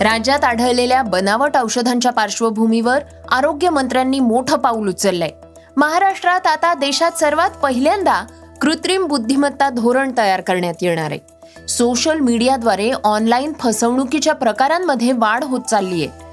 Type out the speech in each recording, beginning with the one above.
राज्यात आढळलेल्या बनावट औषधांच्या पार्श्वभूमीवर आरोग्य मंत्र्यांनी मोठं पाऊल उचललंय. महाराष्ट्रात आता देशात सर्वात पहिल्यांदा कृत्रिम बुद्धिमत्ता धोरण तयार करण्यात येणार आहे. सोशल मीडियाद्वारे ऑनलाईन फसवणुकीच्या प्रकारांमध्ये वाढ होत चालली आहे.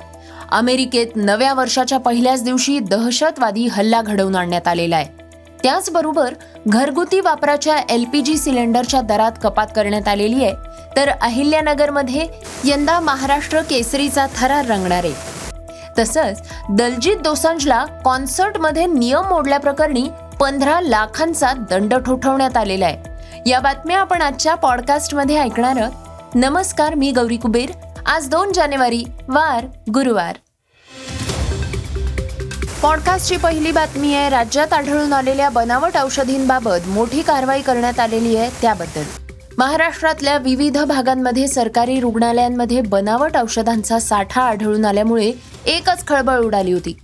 अमेरिकेत नव्या वर्षाच्या पहिल्याच दिवशी दहशतवादी हल्ला घडवून आणण्यात आलेला आहे. त्याचबरोबर घरगुती वापराच्या एल पी जी सिलेंडरच्या दरात कपात करण्यात आलेली आहे. तर अहिल्यानगरमध्ये यंदा महाराष्ट्र केसरीचा थरार रंगणार. आहे तसंच दलजीत दोसांजला कॉन्सर्टमध्ये नियम मोडल्याप्रकरणी पंधरा लाखांचा दंड ठोठवण्यात आलेला आहे. या बातम्या आपण आजच्या पॉडकास्टमध्ये ऐकणार आहोत. नमस्कार मी गौरी कुबेर. आज दोन जानेवारी वार गुरुवार. पॉडकास्टची पहिली बातमी आहे राज्यात आढळून आलेल्या बनावट औषधींबाबत मोठी कारवाई करण्यात आलेली आहे त्याबद्दल. महाराष्ट्रातल्या विविध भागांमध्ये सरकारी रुग्णालयांमध्ये बनावट औषधांचा साठा आढळून आल्यामुळे एकच खळबळ उडाली होती.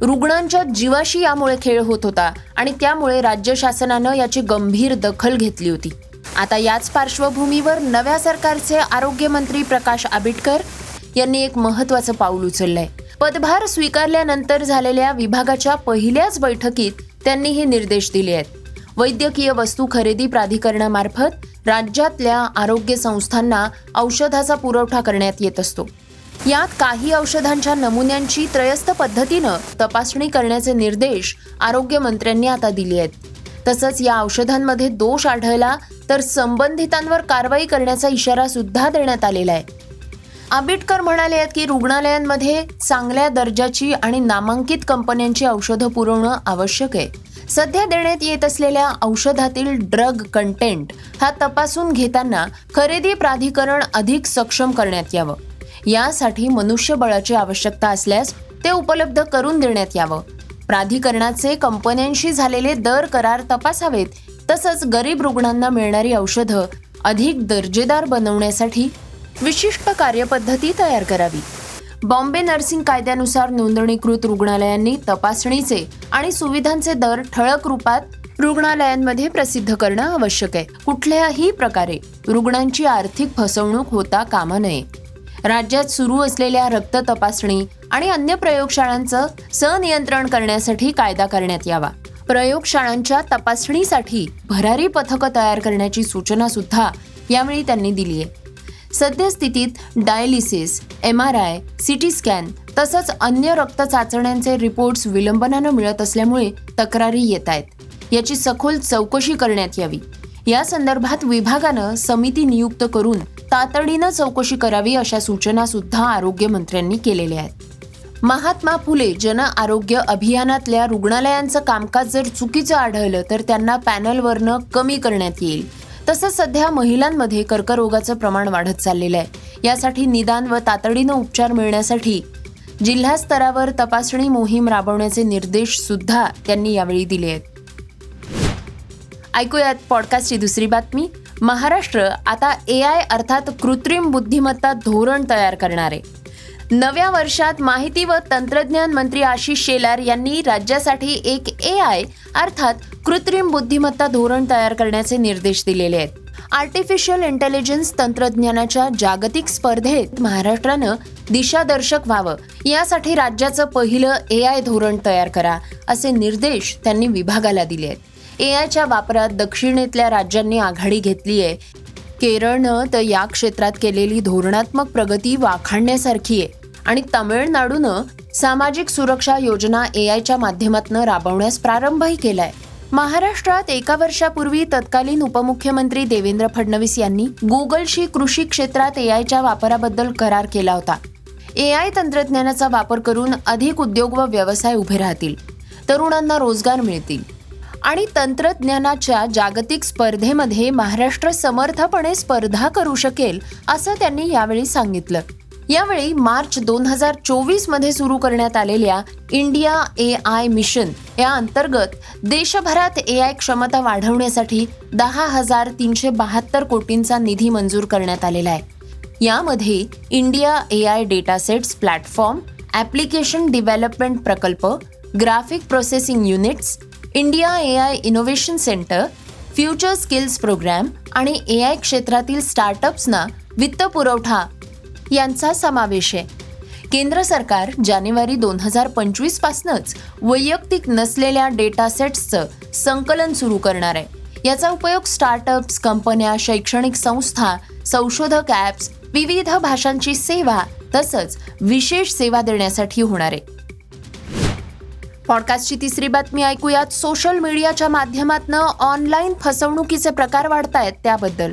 रुग्णांच्या जीवाशी यामुळे खेळ होत होता आणि त्यामुळे राज्य शासनानं याची गंभीर दखल घेतली होती. आता याच पार्श्वभूमीवर नव्या सरकारचे आरोग्यमंत्री प्रकाश आबिटकर यांनी एक महत्वाचं पाऊल उचललं आहे पदभार स्वीकारल्यानंतर झालेल्या विभागाच्या पहिल्याच बैठकीत त्यांनी हे निर्देश दिले आहेत. वैद्यकीय वस्तू खरेदी प्राधिकरणामार्फत राज्यातल्या आरोग्य संस्थांना औषधाचा पुरवठा करण्यात येत असतो. यात काही औषधांच्या नमुन्यांची त्रयस्थ पद्धतीनं तपासणी करण्याचे निर्देश आरोग्यमंत्र्यांनी आता दिले आहेत. तसंच या औषधांमध्ये दोष आढळला तर संबंधितांवर कारवाई करण्याचा इशारा सुद्धा देण्यात आलेला आहे. आंबेडकर म्हणाले आहेत की रुग्णालयांमध्ये चांगल्या दर्जाची आणि नामांकित कंपन्यांची औषधं पुरवणं आवश्यक आहे. सध्या देण्यात येत असलेल्या औषधातील ड्रग कंटेंट हा तपासून घेताना खरेदी प्राधिकरण अधिक सक्षम करण्यात यावं. यासाठी मनुष्यबळाची आवश्यकता असल्यास ते उपलब्ध करून देण्यात यावं. प्राधिकरणाचे कंपन्यांशी झालेले दर करार तपासावेत तसंच गरीब रुग्णांना मिळणारी औषधं अधिक दर्जेदार बनवण्यासाठी विशिष्ट कार्यपद्धती तयार करावी. बॉम्बे नर्सिंग कायद्यानुसार नोंदणीकृत रुग्णालयांनी तपासणीचे आणि सुविधांचे दर ठळक रूपात रुग्णालयांमध्ये प्रसिद्ध करणं आवश्यक आहे. कुठल्याही प्रकारे रुग्णांची आर्थिक फसवणूक होता कामा नये. राज्यात सुरू असलेल्या रक्त तपासणी आणि अन्य प्रयोगशाळांचं सनियंत्रण करण्यासाठी कायदा करण्यात यावा. प्रयोगशाळांच्या तपासणीसाठी भरारी पथकं तयार करण्याची सूचना सुद्धा यावेळी त्यांनी दिली आहे सद्यस्थितीत dialysis M R I C T scan तसंच अन्य रक्त चाचण्यांचे रिपोर्ट्स विलंबनानं मिळत असल्यामुळे तक्रारी येत आहेत. याची सखोल चौकशी करण्यात यावी. या संदर्भात विभागानं समिती नियुक्त करून तातडीनं चौकशी करावी अशा सूचना सुद्धा आरोग्यमंत्र्यांनी केलेल्या आहेत. महात्मा फुले जन आरोग्य अभियानातल्या रुग्णालयांचं कामकाज जर चुकीचं आढळलं तर त्यांना पॅनलवरनं कमी करण्यात येईल. तसंच सध्या महिलांमध्ये कर्करोगाचं प्रमाण वाढत चाललेलं आहे. यासाठी निदान व तातडीनं उपचार मिळण्यासाठी जिल्हा स्तरावर तपासणी मोहीम राबवण्याचे निर्देश सुद्धा त्यांनी यावेळी दिले आहेत. ऐकूयात पॉडकास्टची दुसरी बातमी. महाराष्ट्र आता ए आय अर्थात कृत्रिम बुद्धिमत्ता धोरण तयार करणार. आहे नव्या वर्षात माहिती व तंत्रज्ञान मंत्री आशिष शेलार यांनी राज्यासाठी एक ए आय अर्थात कृत्रिम बुद्धिमत्ता धोरण तयार करण्याचे निर्देश दिलेले आहेत. आर्टिफिशियल इंटेलिजन्स तंत्रज्ञानाच्या जागतिक स्पर्धेत महाराष्ट्रानं दिशादर्शक व्हावं. यासाठी राज्याचं पहिलं ए आय धोरण तयार करा असे निर्देश त्यांनी विभागाला दिले आहेत. ए आयच्या वापरात दक्षिणेतल्या राज्यांनी आघाडी घेतली आहे. केरळनं तर या क्षेत्रात केलेली धोरणात्मक प्रगती वाखाणण्यासारखी आहे. आणि तामिळनाडूनं सामाजिक सुरक्षा योजना ए आयच्या माध्यमातून राबवण्यास प्रारंभही केलाय. महाराष्ट्रात एका वर्षापूर्वी तत्कालीन उपमुख्यमंत्री देवेंद्र फडणवीस यांनी गुगलशी कृषी क्षेत्रात ए आयच्या वापराबद्दल करार केला होता. ए आय तंत्रज्ञानाचा वापर करून अधिक उद्योग व व्यवसाय उभे राहतील. तरुणांना रोजगार मिळतील. आणि तंत्रज्ञानाच्या जागतिक स्पर्धेमध्ये महाराष्ट्र समर्थपणे स्पर्धा करू शकेल असं त्यांनी यावेळी सांगितलं. यावेळी मार्च दोन हजार चोवीसमध्ये सुरू करण्यात आलेल्या इंडिया ए आय मिशन या अंतर्गत देशभरात ए आय क्षमता वाढवण्यासाठी दहा हजार तीनशे बहात्तर कोटींचा निधी मंजूर करण्यात आलेला आहे. यामध्ये India A I data sets platform application development प्रकल्प graphic processing units India A I innovation centre future skills programme आणि ए आय क्षेत्रातील स्टार्टअप्सना वित्त पुरवठा यांचा समावेश आहे. केंद्र सरकार जानेवारी दोन हजार पंचवीसपासूनच वैयक्तिक नसलेल्या डेटा सेट्सचं संकलन सुरू करणार आहे. याचा उपयोग स्टार्टअप्स कंपन्या शैक्षणिक संस्था संशोधक ॲप्स विविध भाषांची सेवा तसंच विशेष सेवा देण्यासाठी होणार आहे. पॉडकास्टची तिसरी बातमी ऐकूयात. सोशल मीडियाच्या माध्यमातनं ऑनलाईन फसवणुकीचे प्रकार वाढतायत त्याबद्दल.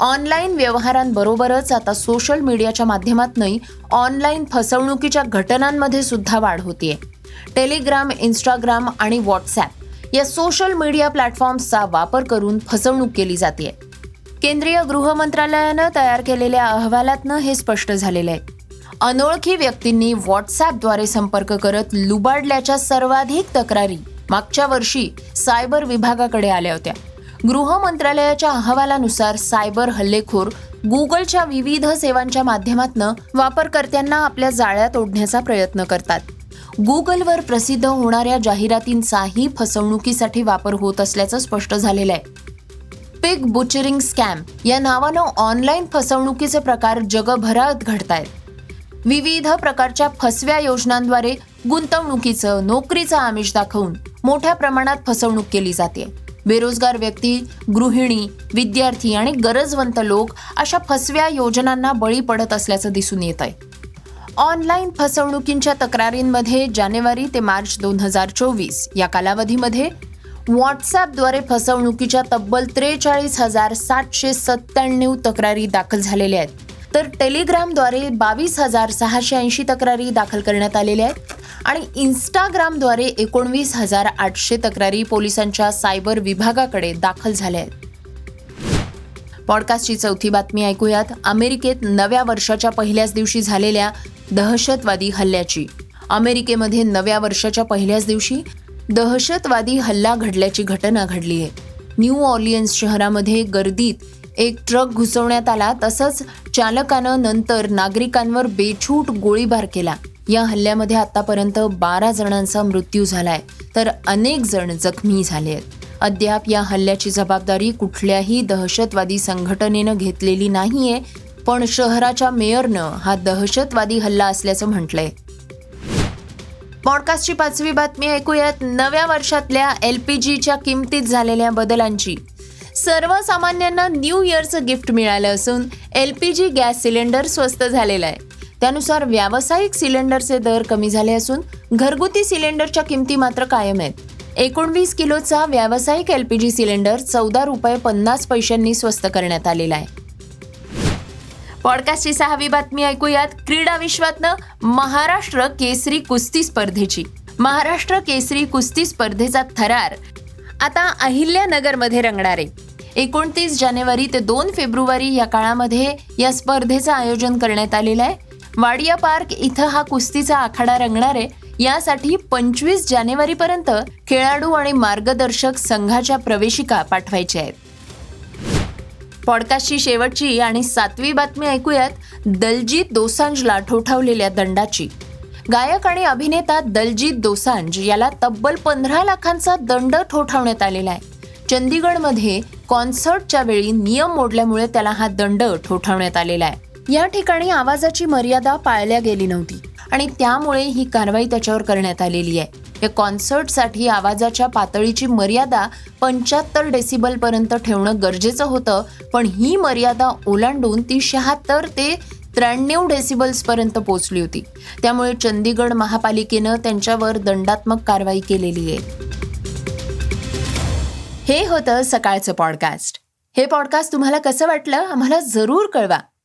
ऑनलाईन व्यवहारांबरोबरच आता सोशल मीडियाच्या माध्यमातूनही ऑनलाईन फसवणुकीच्या घटनांमध्ये सुद्धा वाढ होतीये. टेलिग्राम इंस्टाग्राम आणि व्हॉट्सॲप या सोशल मीडिया प्लॅटफॉर्म्सचा वापर करून फसवणूक केली जाते केंद्रीय गृह मंत्रालयानं तयार केलेल्या अहवालातनं हे स्पष्ट झालेलं आहे. अनोळखी व्यक्तींनी व्हॉट्सॲपद्वारे संपर्क करत लुबाडल्याच्या सर्वाधिक तक्रारी मागच्या वर्षी सायबर विभागाकडे आल्या होत्या. गृह मंत्रालयाच्या अहवालानुसार सायबर हल्लेखोर गुगलच्या विविध सेवांच्या माध्यमातून वापरकर्त्यांना आपल्या जाळ्यात ओढण्याचा प्रयत्न करतात. गुगलवर प्रसिद्ध होणाऱ्या जाहिरातींचाही फसवणुकीसाठी वापर होत असल्याचं स्पष्ट झालेलं आहे. पिग बुचरिंग स्कॅम या नावानं ऑनलाईन फसवणुकीचे प्रकार जगभरात घडतायत. विविध प्रकारच्या फसव्या योजनांद्वारे गुंतवणुकीचं नोकरीचं आमिष दाखवून मोठ्या प्रमाणात फसवणूक केली जाते. बेरोजगार व्यक्ती गृहिणी विद्यार्थी आणि गरजवंत लोक अशा फसव्या योजनांना बळी पडत असल्याचं दिसून येत आहे. ऑनलाईन फसवणुकींच्या तक्रारींमध्ये जानेवारी ते मार्च दोन हजार चोवीस या कालावधीमध्ये व्हॉट्सॲपद्वारे फसवणुकीच्या तब्बल त्रेचाळीस हजार सातशे सत्त्याण्णव तक्रारी दाखल झालेल्या आहेत. तर टेलिग्रामद्वारे बावीस हजार सहाशे ऐंशी तक्रारी दाखल करण्यात आलेल्या आहेत. आणि इन्स्टाग्रामद्वारे एकोणवीस हजार आठशे तक्रारी पोलिसांच्या सायबर विभागाकडे दाखल झाल्या आहेत. पॉडकास्टची चौथी बातमी ऐकूयात. अमेरिकेत नव्या वर्षाच्या पहिल्याच दिवशी झालेल्या दहशतवादी हल्ल्याची. अमेरिकेमध्ये नव्या वर्षाच्या पहिल्याच दिवशी दहशतवादी हल्ला घडल्याची घटना घडली आहे. न्यू ऑर्लियन्स शहरामध्ये गर्दीत एक ट्रक घुसवण्यात आला तसंच चालकानं नंतर नागरिकांवर बेछूट गोळीबार केला. या हल्ल्यामध्ये आतापर्यंत बारा जणांचा मृत्यू झालाय. तर अनेक जण जखमी झाले आहेत. अद्याप या हल्ल्याची जबाबदारी कुठल्याही दहशतवादी संघटनेनं घेतलेली नाहीये पण शहराच्या मेयरनं हा दहशतवादी हल्ला असल्याचं म्हटलंय. पॉडकास्टची पाचवी बातमी ऐकूयात. नव्या वर्षातल्या एल पी जीच्या किमतीत झालेल्या बदलांची. सर्वसामान्यांना न्यू इयरचं गिफ्ट मिळालं असून L P G gas cylinder स्वस्त झालेला आहे. त्यानुसार व्यावसायिक सिलेंडरचे दर कमी झाले असून घरगुती सिलेंडरच्या किमती मात्र कायम आहेत. एकोणवीस किलोचा व्यावसायिक एल पी जी सिलेंडर चौदा रुपये पन्नास पैशांनी स्वस्त करण्यात आलेला आहे. पॉडकास्टची सहावी बातमी ऐकूयात. क्रीडा विश्वातनं महाराष्ट्र केसरी कुस्ती स्पर्धेची. महाराष्ट्र केसरी कुस्ती स्पर्धेचा थरार. आता अहिल्यानगरमध्ये रंगणार आहे. एकोणतीस जानेवारी ते दोन फेब्रुवारी या काळामध्ये या स्पर्धेचं आयोजन करण्यात आलेलं आहे. वाडिया पार्क इथं हा कुस्तीचा आखाडा रंगणार आहे. यासाठी पंचवीस जानेवारीपर्यंत खेळाडू आणि मार्गदर्शक संघाच्या प्रवेशिका पाठवायच्या आहेत. पॉडकास्टची शेवटची आणि सातवी बातमी ऐकूयात. दलजीत दोसांजला ठोठावलेल्या दंडाची. गायक आणि अभिनेता दलजीत दोसांज याला तब्बल पंधरा लाखांचा दंड ठोठावण्यात आलेला आहे. चंदीगडमध्ये कॉन्सर्टच्या वेळी नियम मोडल्यामुळे त्याला हा दंड ठोठावण्यात आलेला आहे. या ठिकाणी आवाजाची मर्यादा पाळल्या गेली नव्हती. आणि त्यामुळे ही कारवाई त्याच्यावर करण्यात आलेली आहे. या कॉन्सर्टसाठी आवाजाच्या पातळीची मर्यादा पंच्याहत्तर डेसिबल पर्यंत ठेवणं गरजेचं होतं. पण ही मर्यादा ओलांडून ती शहात्तर ते त्र्याण्णव डेसिबल्स पर्यंत पोहोचली होती. त्यामुळे चंदीगड महापालिकेनं त्यांच्यावर दंडात्मक कारवाई केलेली आहे. हे होतं सकाळचं पॉडकास्ट. हे पॉडकास्ट तुम्हाला कसं वाटलं? आम्हाला जरूर कळवा.